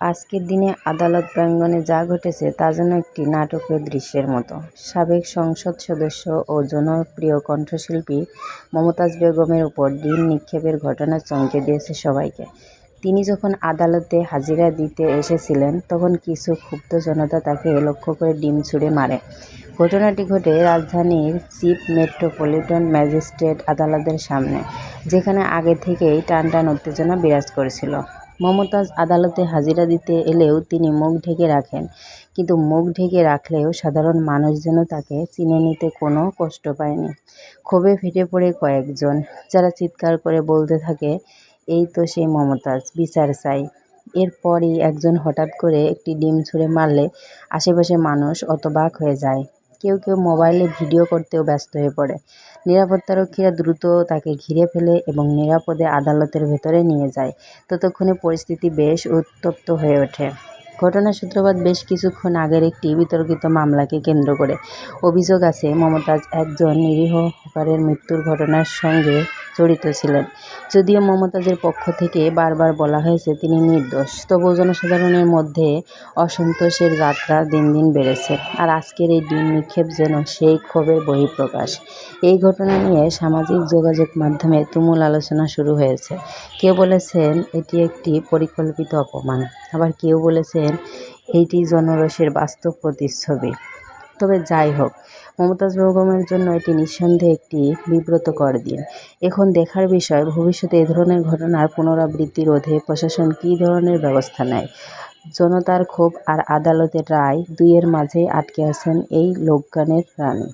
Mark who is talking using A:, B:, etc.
A: আজকের দিনে আদালত প্রাঙ্গণে যা ঘটেছে তা যেন একটি নাটকীয় দৃশ্যের মতো। সাবেক সংসদ সদস্য ও জনপ্রিয় কণ্ঠশিল্পী মমতাজ বেগমের উপর ডিম নিক্ষেপের ঘটনা চমকে দিয়েছে সবাইকে। তিনি যখন আদালতে হাজিরা দিতে এসেছিলেন, তখন কিছু ক্ষুব্ধ জনতা তাকে লক্ষ্য করে ডিম ছুড়ে মারে। ঘটনাটি ঘটে রাজধানীর চিফ মেট্রোপলিটন ম্যাজিস্ট্রেট আদালতের সামনে, যেখানে আগে থেকেই টানটান উত্তেজনা বিরাজ করছিল। মমতাজ আদালতে হাজিরা দিতে এলেও তিনি মুখ ঢেকে রাখেন। কিন্তু মুখ ঢেকে রাখলেও সাধারণ মানুষ যেন তাঁকে চিনে নিতে কোনো কষ্ট পায়নি। ক্ষোভে ফেটে পড়ে কয়েকজন, যারা চিৎকার করে বলতে থাকে, এই তো সেই মমতাজ, বিচার চাই। এরপরই একজন হঠাৎ করে একটি ডিম ছুঁড়ে মারলে আশেপাশে মানুষ অতবাক হয়ে যায়। কেউ কেউ মোবাইলে ভিডিও করতেও ব্যস্ত হয়ে পড়ে। নিরাপত্তারক্ষীরা দ্রুত তাকে ঘিরে ফেলে এবং নিরাপদে আদালতের ভেতরে নিয়ে যায়। ততক্ষণে পরিস্থিতি বেশ উত্তপ্ত হয়ে ওঠে। ঘটনার সূত্রপাত বেশ কিছুক্ষণ আগের একটি বিতর্কিত মামলাকে কেন্দ্র করে। অভিযোগ আছে, মমতাজ একজন নিরীহ হকারের মৃত্যুর ঘটনার সঙ্গে জড়িত ছিলেন। যদিও মমতাজের পক্ষ থেকে বারবার বলা হয়েছে তিনি নির্দোষ, তবু জনসাধারণের মধ্যে অসন্তোষের যাত্রা দিন দিন বেড়েছে। আর আজকের এই ডিম নিক্ষেপ যেন সেই ক্ষোভের বহিঃপ্রকাশ। এই ঘটনা নিয়ে সামাজিক যোগাযোগ মাধ্যমে তুমুল আলোচনা শুরু হয়েছে। কেউ বলেছেন এটি একটি পরিকল্পিত অপমান, আবার কেউ বলেছেন এটি জনরসের বাস্তব প্রতিচ্ছবি। তবে যাই হোক, মমতাজ বেগমের জন্য এটি নিঃসন্দেহে একটি বিব্রতকর দিন। এখন দেখার বিষয়, ভবিষ্যতে এ ধরনের ঘটনার পুনরাবৃত্তি রোধে প্রশাসন কী ধরনের ব্যবস্থা নেয়। জনতার ক্ষোভ আর আদালতের রায় দুইয়ের মাঝে আটকে আছেন এই লোকগানের রানী।